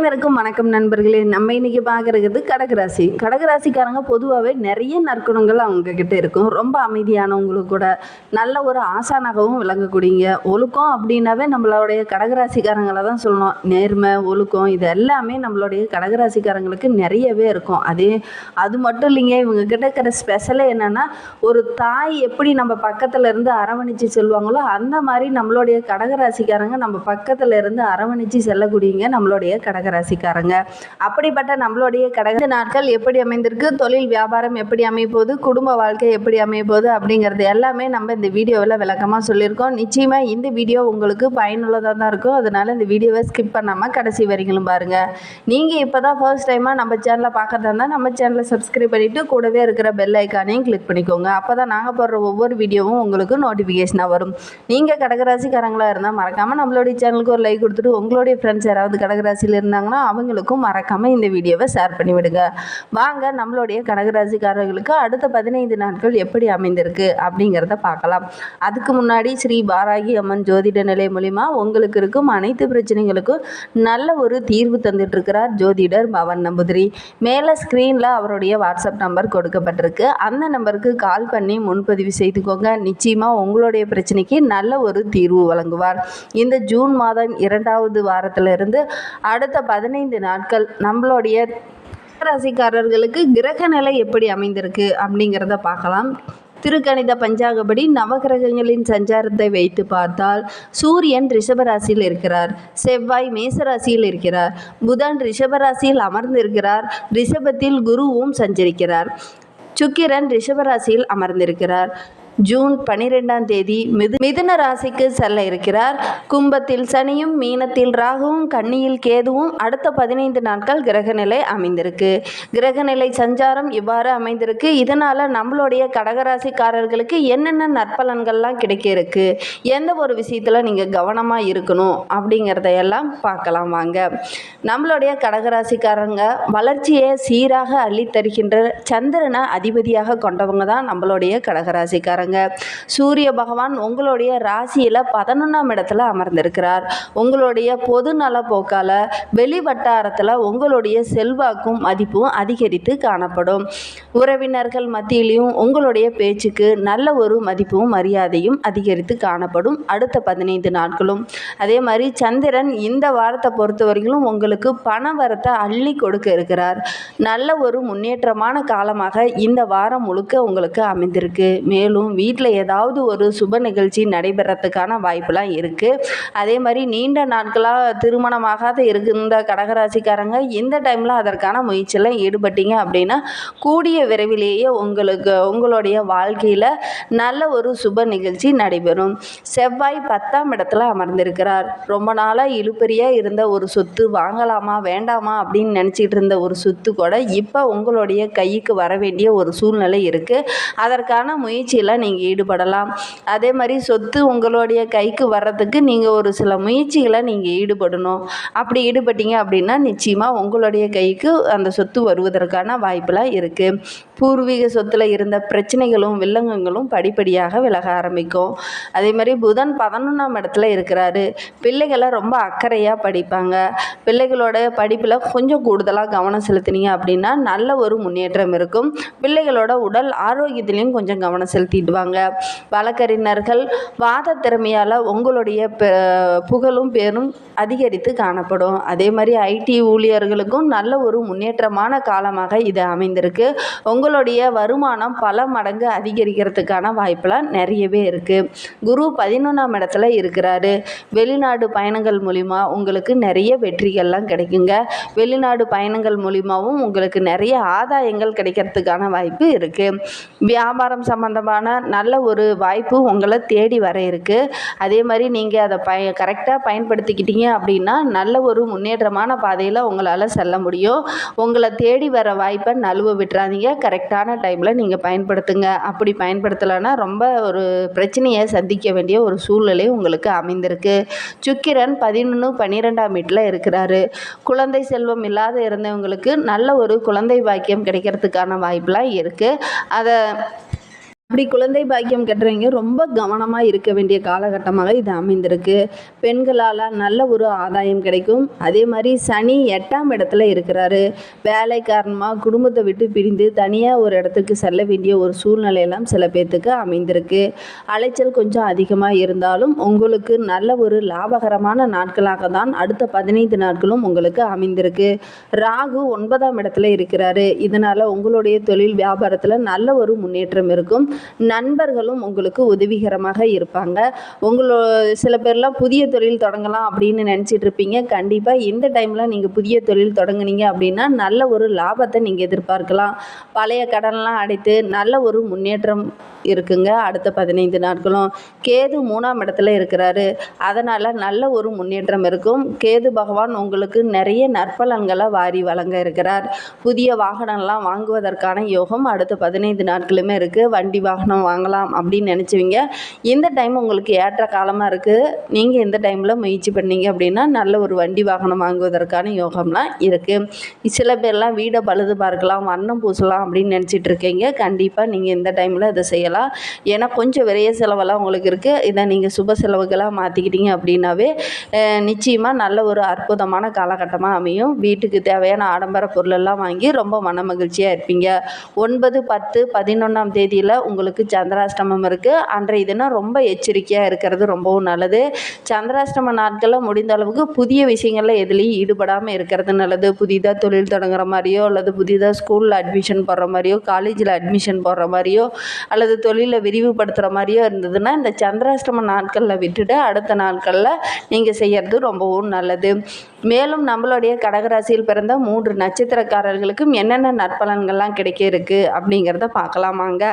அனைவருக்கும் வணக்கம் நண்பர்களே. நம்ம இன்னைக்கு பார்க்குறது கடகராசி. கடகராசிக்காரங்க பொதுவாகவே நிறைய நற்குணங்கள் அவங்க கிட்ட இருக்கும். ரொம்ப அமைதியானவங்களுக்கு கூட நல்ல ஒரு ஆசானாகவும் விளங்கக்கூடியங்க ஒழுக்கம் அப்படின்னாவே நம்மளுடைய கடகராசிக்காரங்களை தான் சொல்லணும். நேர்மை ஒழுக்கம் இது எல்லாமே நம்மளுடைய கடகராசிக்காரங்களுக்கு நிறையவே இருக்கும். அதே அது மட்டும் இல்லைங்க இவங்க கிட்ட இருக்கிற ஸ்பெஷலே என்னென்னா ஒரு தாய் எப்படி நம்ம பக்கத்தில் இருந்து அரவணைச்சு செல்வாங்களோ அந்த மாதிரி நம்மளுடைய கடகராசிக்காரங்க நம்ம பக்கத்தில் இருந்து அரவணைச்சு செல்லக்கூடியங்க நம்மளுடைய கடகராசிக்காரங்க அப்படிப்பட்ட நம்மளுடைய கடக நாட்கள் எப்படி அமைந்திருக்கு? தொழில் வியாபாரம் எப்படி அமைப்போது குடும்ப வாழ்க்கை எப்படி அமைப்போது போகுது அப்படிங்கிறது எல்லாமே நம்ம இந்த வீடியோவில் விளக்கமாக சொல்லியிருக்கோம். நிச்சயமாக இந்த வீடியோ உங்களுக்கு பயனுள்ளதாக தான் இருக்கும். அதனால் இந்த வீடியோவை ஸ்கிப் பண்ணாமல் கடைசி வரைக்கும் பாருங்கள் நீங்கள் இப்போ தான் ஃபர்ஸ்ட் டைமாக நம்ம சேனலை பார்க்கறதா இருந்தால் நம்ம சேனலை சப்ஸ்கிரைப் பண்ணிவிட்டு கூடவே இருக்கிற பெல் ஐக்கானையும் கிளிக் பண்ணிக்கோங்க. அப்போ தான் நாங்கள் போடுற ஒவ்வொரு வீடியோவும் உங்களுக்கு நோட்டிஃபிகேஷனாக வரும். நீங்கள் கடகராசிக்காரங்களாக இருந்தால் மறக்காமல் நம்மளுடைய சேனலுக்கு ஒரு லைக் கொடுத்துட்டு உங்களுடைய ஃப்ரெண்ட்ஸ் யாராவது கடகராசியில் இருந்தால் இருந்தாங்கன்னா அவங்களுக்கும் மறக்காமல் இந்த வீடியோவை ஷேர் பண்ணி விடுங்க வாங்க நம்மளுடைய கடகராசிக்காரர்களுக்கு அடுத்த பதினைந்து நாட்கள் எப்படி அமைந்திருக்கு அப்படிங்கிறத பார்க்கலாம். அதுக்கு முன்னாடி ஸ்ரீ பாராகி அம்மன் ஜோதிட நிலை மூலிமா உங்களுக்கு இருக்கும் அனைத்து பிரச்சனைகளுக்கும் நல்ல ஒரு தீர்வு தந்துட்டுருக்கிறார் ஜோதிடர் பவன் நம்பூதிரி. மேலே ஸ்க்ரீனில் அவருடைய வாட்ஸ்அப் நம்பர் கொடுக்கப்பட்டிருக்கு. அந்த நம்பருக்கு கால் பண்ணி முன்பதிவு செய்துக்கோங்க. நிச்சயமாக உங்களுடைய பிரச்சனைக்கு நல்ல ஒரு தீர்வு வழங்குவார். இந்த ஜூன் மாதம் இரண்டாவது வாரத்திலிருந்து அடுத்த பதினைந்து நாட்கள் நம்மளுடைய ராசிக்காரர்களுக்கு கிரக நிலை எப்படி அமைந்திருக்கு அப்படிங்கிறத பார்க்கலாம். திருக்கணித பஞ்சாகபடி நவகிரகங்களின் சஞ்சாரத்தை வைத்து பார்த்தால் சூரியன் ரிஷபராசியில் இருக்கிறார் செவ்வாய் மேசராசியில் இருக்கிறார் புதன் ரிஷபராசியில் அமர்ந்திருக்கிறார் ரிஷபத்தில் குருவும் சஞ்சரிக்கிறார் சுக்கிரன் ரிஷபராசியில் அமர்ந்திருக்கிறார். ஜூன் பனிரெண்டாம் தேதி மிது மிதுன ராசிக்கு செல்ல இருக்கிறார். கும்பத்தில் சனியும் மீனத்தில் ராகுவும் கன்னியில் கேதுவும் அடுத்த பதினைந்து நாட்கள் கிரகநிலை அமைந்திருக்கு. கிரகநிலை சஞ்சாரம் இவ்வாறு அமைந்திருக்கு. இதனால் நம்மளுடைய கடகராசிக்காரர்களுக்கு என்னென்ன நற்பலன்கள்லாம் கிடைக்க இருக்கு எந்த ஒரு விஷயத்தில் நீங்கள் கவனமாக இருக்கணும்? அப்படிங்கிறதையெல்லாம் பார்க்கலாம் வாங்க. நம்மளுடைய கடகராசிக்காரங்க வளர்ச்சியை சீராக அள்ளித்தருகின்ற சந்திரனை அதிபதியாக கொண்டவங்க தான் நம்மளுடைய கடகராசிக்காரர் கடகராசிக்காரங்க சூரிய பகவான் உங்களுடைய ராசியில் பதினொன்றாம் இடத்துல அமர்ந்திருக்கிறார். உங்களுடைய பொது நல போக்கால் வெளி வட்டாரத்தில் உங்களுடைய செல்வாக்கும் மதிப்பும் அதிகரித்து காணப்படும். உறவினர்கள் மத்தியிலையும் உங்களுடைய பேச்சுக்கு நல்ல ஒரு மதிப்பும் மரியாதையும் அதிகரித்து காணப்படும் அடுத்த பதினைந்து நாட்களும். அதே மாதிரி சந்திரன் இந்த வாரத்தை பொறுத்த வரைக்கும் உங்களுக்கு பண வரத்தை அள்ளி கொடுக்க இருக்கிறார். நல்ல ஒரு முன்னேற்றமான காலமாக இந்த வாரம் முழுக்க உங்களுக்கு அமைந்திருக்கு. மேலும் வீட்டில் ஏதாவது ஒரு சுப நிகழ்ச்சி நடைபெறத்துக்கான வாய்ப்புலாம் இருக்குது அதே மாதிரி நீண்ட நாட்களாக திருமணமாகாத இருந்த கடகராசிக்காரங்க இந்த டைமில் அதற்கான முயற்சியில் ஈடுபட்டீங்க அப்படின்னா கூடிய விரைவிலேயே உங்களுக்கு உங்களுடைய வாழ்க்கையில் நல்ல ஒரு சுப நிகழ்ச்சி நடைபெறும். செவ்வாய் பத்தாம் இடத்துல அமர்ந்திருக்கிறார். ரொம்ப நாளாக இழுபறியாக இருந்த ஒரு சொத்து வாங்கலாமா வேண்டாமா அப்படின்னு நினச்சிட்டு இருந்த ஒரு சொத்து கூட இப்போ உங்களுடைய கைக்கு வர வேண்டிய ஒரு சூழ்நிலை இருக்குது அதற்கான முயற்சியில் நீங்கள் ஈடுபடலாம். அதே மாதிரி சொத்து உங்களுடைய கைக்கு வர்றதுக்கு நீங்கள் ஒரு சில முயற்சிகளை நீங்கள் ஈடுபடணும். அப்படி ஈடுபட்டீங்க அப்படின்னா நிச்சயமாக உங்களுடைய கைக்கு அந்த சொத்து வருவதற்கான வாய்ப்பெலாம் இருக்குது பூர்வீக சொத்தில் இருந்த பிரச்சனைகளும் வில்லங்கங்களும் படிப்படியாக விலக ஆரம்பிக்கும். அதே மாதிரி புதன் பதினொன்றாம் இடத்துல இருக்கிறாரு. பிள்ளைகளை ரொம்ப அக்கறையாக படிப்பாங்க. பிள்ளைகளோட படிப்பில் கொஞ்சம் கூடுதலாக கவனம் செலுத்தினீங்க அப்படின்னா நல்ல ஒரு முன்னேற்றம் இருக்கும். பிள்ளைகளோட உடல் ஆரோக்கியத்திலையும் கொஞ்சம் கவனம் செலுத்திடுவாங்க வழக்கறிஞர்கள் வாத திறமையால் உங்களுடைய பெ- புகழும் பேரும் அதிகரித்து காணப்படும். அதே மாதிரி ஐடி ஊழியர்களுக்கும் நல்ல ஒரு முன்னேற்றமான காலமாக இது அமைந்திருக்கு. உங்களுடைய வருமானம் பல மடங்கு அதிகரிக்கிறதுக்கான வாய்ப்பெலாம் நிறையவே இருக்குது குரு பதினொன்றாம் இடத்துல இருக்கிறாரு. வெளிநாடு பயணங்கள் மூலிமா உங்களுக்கு நிறைய வெற்றிகள்லாம் கிடைக்குங்க. வெளிநாடு பயணங்கள் மூலிமாவும் உங்களுக்கு நிறைய ஆதாயங்கள் கிடைக்கிறதுக்கான வாய்ப்பு இருக்குது வியாபாரம் சம்மந்தமான நல்ல ஒரு வாய்ப்பு உங்களை தேடி வர இருக்குது அதே மாதிரி நீங்கள் அதை பய கரெக்டாக பயன்படுத்திக்கிட்டீங்க அப்படின்னா நல்ல ஒரு முன்னேற்றமான பாதையில் உங்களால் செல்ல முடியும். உங்களை தேடி வர வாய்ப்பை நழுவ விட்டுறாதீங்க. கரெக்டான டைமில் நீங்கள் பயன்படுத்துங்க. அப்படி பயன்படுத்தலைன்னா ரொம்ப ஒரு பிரச்சனையை சந்திக்க வேண்டிய ஒரு சூழ்நிலை உங்களுக்கு அமைந்திருக்கு. சுக்கிரன் பதினொன்று பன்னிரெண்டாம் வீட்டில் இருக்கிறாரு. குழந்தை செல்வம் இல்லாத இருந்தவங்களுக்கு நல்ல ஒரு குழந்தை பாக்கியம் கிடைக்கிறதுக்கான வாய்ப்பெலாம் இருக்குது அதை அப்படி குழந்தை பாக்கியம் கட்டுறவங்க ரொம்ப கவனமாக இருக்க வேண்டிய காலகட்டமாக இது அமைந்திருக்கு. பெண்களால் நல்ல ஒரு ஆதாயம் கிடைக்கும். அதே மாதிரி சனி எட்டாம் இடத்துல இருக்கிறாரு. வேலை காரணமாக குடும்பத்தை விட்டு பிரிந்து தனியாக ஒரு இடத்துக்கு செல்ல வேண்டிய ஒரு சூழ்நிலையெல்லாம் சில பேர்த்துக்கு அமைந்திருக்கு. அலைச்சல் கொஞ்சம் அதிகமாக இருந்தாலும் உங்களுக்கு நல்ல ஒரு லாபகரமான நாட்களாக தான் அடுத்த பதினைந்து நாட்களும் உங்களுக்கு அமைந்திருக்கு. ராகு ஒன்பதாம் இடத்துல இருக்கிறாரு. இதனால் உங்களுடைய தொழில் வியாபாரத்தில் நல்ல ஒரு முன்னேற்றம் இருக்கும். நண்பர்களும் உங்களுக்கு உதவிகரமாக இருப்பாங்க. உங்களோ சில பேர்லாம் புதிய தொழில் தொடங்கலாம் அப்படின்னு நினச்சிட்டு இருப்பீங்க. கண்டிப்பாக இந்த டைமில் நீங்கள் புதிய தொழில் தொடங்குனீங்க அப்படின்னா நல்ல ஒரு லாபத்தை நீங்கள் எதிர்பார்க்கலாம். பழைய கடன்லாம் அடைத்து நல்ல ஒரு முன்னேற்றம் இருக்குங்க. அடுத்த பதினைந்து நாட்களும் கேது மூணாம் இடத்துல இருக்கிறாரு. அதனால் நல்ல ஒரு முன்னேற்றம் இருக்கும். கேது பகவான் உங்களுக்கு நிறைய நற்பலன்களை வாரி வழங்க இருக்கிறார். புதிய வாகனம்லாம் வாங்குவதற்கான யோகம் அடுத்த பதினைந்து நாட்களுமே இருக்குது வண்டி வாகனம் வாங்கலாம் அப்படின்னு நினச்சிவிங்க. இந்த டைம் உங்களுக்கு ஏற்ற காலமாக இருக்குது நீங்கள் இந்த டைமில் முயற்சி பண்ணீங்க அப்படின்னா நல்ல ஒரு வண்டி வாகனம் வாங்குவதற்கான யோகம்லாம் இருக்குது சில பேர்லாம் வீடை பழுது பார்க்கலாம் வண்ணம் பூசலாம் அப்படின்னு நினச்சிட்டு இருக்கீங்க. கண்டிப்பாக நீங்கள் இந்த டைமில் இதை செய்யலாம். ஏன்னா கொஞ்சம் விரைய செலவெல்லாம் உங்களுக்கு இருக்குது இதை நீங்கள் சுப செலவுகளாக மாற்றிக்கிட்டீங்க அப்படின்னாவே நிச்சயமாக நல்ல ஒரு அற்புதமான காலகட்டமாக அமையும். வீட்டுக்கு தேவையான ஆடம்பர பொருளெல்லாம் வாங்கி ரொம்ப மன மகிழ்ச்சியாக இருப்பீங்க. ஒன்பது பத்து பதினொன்றாம் தேதியில் உங்களுக்கு சந்திராஷ்டமம் இருக்குது அன்றைய தினம் ரொம்ப எச்சரிக்கையாக இருக்கிறது ரொம்பவும் நல்லது. சந்திராஷ்டம நாட்களில் முடிந்த அளவுக்கு புதிய விஷயங்களில் எதுலேயும் ஈடுபடாமல் இருக்கிறது நல்லது. புதிதாக தொழில் தொடங்குற மாதிரியோ அல்லது புதிதாக ஸ்கூலில் அட்மிஷன் போடுற மாதிரியோ காலேஜில் அட்மிஷன் போடுற மாதிரியோ அல்லது தொழிலை விரிவுபடுத்துகிற மாதிரியோ இருந்ததுன்னா இந்த சந்திராஷ்டம நாட்களில் விட்டுட்டு அடுத்த நாட்களில் நீங்கள் செய்கிறது ரொம்பவும் நல்லது. மேலும் நம்மளுடைய கடகராசியில் பிறந்த மூன்று நட்சத்திரக்காரர்களுக்கும் என்னென்ன நற்பலன்கள்லாம் கிடைக்க இருக்குது அப்படிங்கிறத பார்க்கலாமாங்க.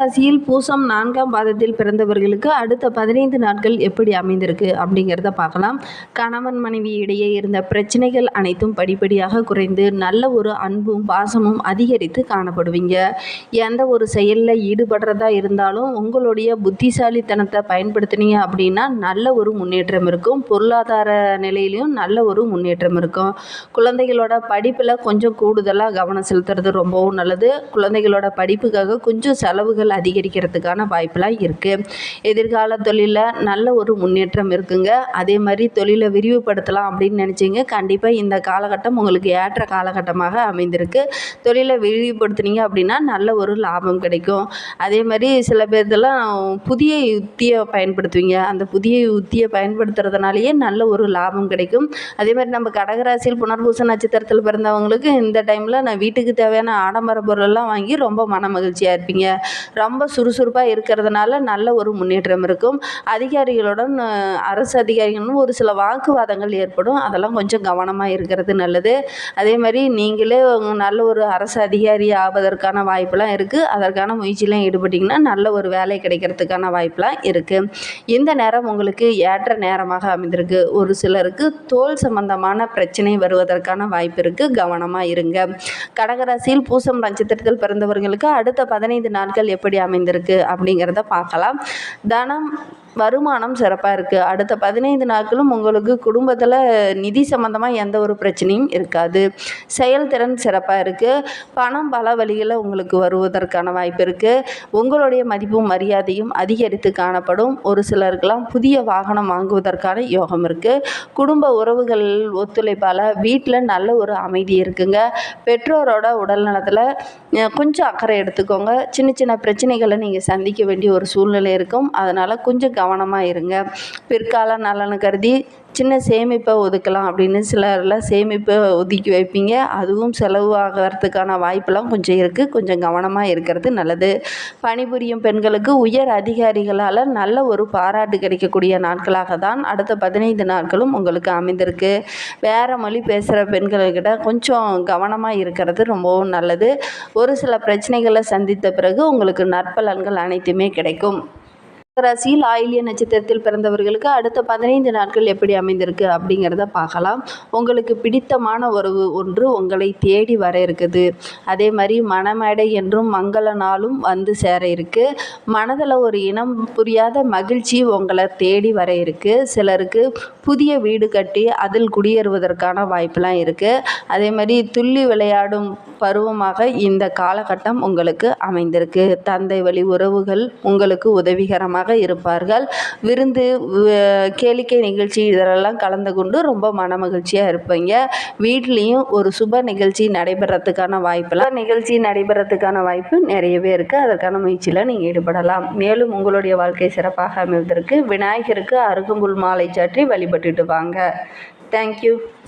ராசியில் பூசம் நான்காம் பாதத்தில் பிறந்தவர்களுக்கு அடுத்த பதினைந்து நாட்கள் எப்படி அமைந்திருக்கு அப்படிங்கிறத பார்க்கலாம். கணவன் மனைவி இடையே இருந்த பிரச்சனைகள் அனைத்தும் படிப்படியாக குறைந்து நல்ல ஒரு அன்பும் பாசமும் அதிகரித்து காணப்படுவீங்க. எந்த ஒரு செயலில் ஈடுபடுறதா இருந்தாலும் உங்களுடைய புத்திசாலித்தனத்தை பயன்படுத்தினீங்க அப்படின்னா நல்ல ஒரு முன்னேற்றம் இருக்கும். பொருளாதார நிலையிலையும் நல்ல ஒரு முன்னேற்றம் இருக்கும். குழந்தைகளோட படிப்பில் கொஞ்சம் கூடுதலாக கவனம் செலுத்துறது ரொம்பவும் நல்லது. குழந்தைகளோட படிப்புக்காக கொஞ்சம் செலவுகள் செலவுகள் அதிகரிக்கிறதுக்கான வாய்ப்பெலாம் இருக்குது எதிர்கால தொழிலில் நல்ல ஒரு முன்னேற்றம் இருக்குங்க. அதே மாதிரி தொழிலை விரிவுபடுத்தலாம் அப்படின்னு நினச்சிங்க. கண்டிப்பாக இந்த காலகட்டம் உங்களுக்கு ஏற்ற காலகட்டமாக அமைந்திருக்கு. தொழிலை விரிவுபடுத்துனீங்க அப்படின்னா நல்ல ஒரு லாபம் கிடைக்கும். அதே மாதிரி சில பேர்தெல்லாம் புதிய யுத்தியை பயன்படுத்துவீங்க. அந்த புதிய யுத்தியை பயன்படுத்துறதுனாலேயே நல்ல ஒரு லாபம் கிடைக்கும். அதே மாதிரி நம்ம கடகராசியில் புனர்பூச நட்சத்திரத்தில் பிறந்தவங்களுக்கு இந்த டைமில் நான் வீட்டுக்கு தேவையான ஆடம்பர பொருளெல்லாம் வாங்கி ரொம்ப மன மகிழ்ச்சியாக இருப்பீங்க. ரொம்ப சுறுசுறுப்பாக இருக்கிறதுனால நல்ல ஒரு முன்னேற்றம் இருக்கும். அதிகாரிகளுடன் அரசு அதிகாரிகளும் ஒரு சில வாக்குவாதங்கள் ஏற்படும். அதெல்லாம் கொஞ்சம் கவனமாக இருக்கிறது நல்லது. அதே மாதிரி நீங்களே நல்ல ஒரு அரசு அதிகாரி ஆவதற்கான வாய்ப்பெலாம் இருக்குது அதற்கான முயற்சியெலாம் ஈடுபட்டிங்கன்னா நல்ல ஒரு வேலை கிடைக்கிறதுக்கான வாய்ப்பெலாம் இருக்குது இந்த நேரம் உங்களுக்கு ஏற்ற நேரமாக அமைந்திருக்கு. ஒரு சிலருக்கு தோல் சம்பந்தமான பிரச்சனை வருவதற்கான வாய்ப்பு இருக்குது கவனமாக இருங்க. கடகராசியில் பூசம் நட்சத்திரத்தில் பிறந்தவர்களுக்கு அடுத்த பதினைந்து நாட்கள் எப்படி அமைந்திருக்கு அப்படிங்கிறத பார்க்கலாம். தனம் வருமானம் சிறப்பாக இருக்குது அடுத்த பதினைந்து நாட்களும் உங்களுக்கு குடும்பத்தில் நிதி சம்மந்தமாக எந்த ஒரு பிரச்சனையும் இருக்காது. செயல்திறன் சிறப்பாக இருக்குது பணம் பல வழிகளில் உங்களுக்கு வருவதற்கான வாய்ப்பு இருக்குது உங்களுடைய மதிப்பும் மரியாதையும் அதிகரித்து காணப்படும். ஒரு சிலருக்கெல்லாம் புதிய வாகனம் வாங்குவதற்கான யோகம் இருக்குது குடும்ப உறவுகள் ஒத்துழைப்பால் வீட்டில் நல்ல ஒரு அமைதி இருக்குங்க. பெற்றோரோட உடல் நலத்தில் கொஞ்சம் அக்கறை எடுத்துக்கோங்க. சின்ன சின்ன பிரச்சனைகளை நீங்கள் சந்திக்க வேண்டிய ஒரு சூழ்நிலை இருக்கும். அதனால் கொஞ்சம் கவனமாக இருங்க. பிற்கால நலனை கருதி சின்ன சேமிப்பை ஒதுக்கலாம் அப்படின்னு சிலர்லாம் சேமிப்பை ஒதுக்கி வைப்பீங்க. அதுவும் செலவு ஆகிறதுக்கான வாய்ப்பெல்லாம் கொஞ்சம் இருக்குது கொஞ்சம் கவனமாக இருக்கிறது நல்லது. பணிபுரியும் பெண்களுக்கு உயர் அதிகாரிகளால் நல்ல ஒரு பாராட்டு கிடைக்கக்கூடிய நாட்களாக தான் அடுத்த பதினைந்து நாட்களும் உங்களுக்கு அமைந்திருக்கு. வேறு மொழி பேசுகிற பெண்கள்கிட்ட கொஞ்சம் கவனமாக இருக்கிறது ரொம்பவும் நல்லது. ஒரு சில பிரச்சனைகளை சந்தித்த பிறகு உங்களுக்கு நற்பலன்கள் அனைத்துமே கிடைக்கும். ராசியில் ஆயிலிய நட்சத்திரத்தில் பிறந்தவர்களுக்கு அடுத்த பதினைந்து நாட்கள் எப்படி அமைந்திருக்கு அப்படிங்கிறத பார்க்கலாம். உங்களுக்கு பிடித்தமான உறவு ஒன்று உங்களை தேடி வர இருக்குது. அதே மாதிரி மணமேடை என்றும் மங்கள நாளும் வந்து சேர இருக்கு. மனதில் ஒரு இனம் புரியாத மகிழ்ச்சி உங்களை தேடி வர இருக்கு. சிலருக்கு புதிய வீடு கட்டி அதில் குடியேறுவதற்கான வாய்ப்பெலாம் இருக்குது அதே மாதிரி துள்ளி விளையாடும் பருவமாக இந்த காலகட்டம் உங்களுக்கு அமைந்திருக்கு. தந்தை வழி உறவுகள் உங்களுக்கு உதவிகரமாக இருப்பார்கள். விருந்து கேளிக்கை நிகழ்ச்சி இதெல்லாம் கலந்து கொண்டு ரொம்ப மனமகிழ்ச்சியாக இருப்பீங்க. வீட்லேயும் ஒரு சுப நிகழ்ச்சி நடைபெறத்துக்கான வாய்ப்பெல்லாம் நிகழ்ச்சி நடைபெறத்துக்கான வாய்ப்பு நிறையவே இருக்குது அதற்கான முயற்சியில் நீங்கள் ஈடுபடலாம். மேலும் உங்களுடைய வாழ்க்கை சிறப்பாக அமைவதற்கு விநாயகருக்கு அருகம்புல் மாலை சாற்றி வழிபட்டுட்டு வாங்க. தேங்க்யூ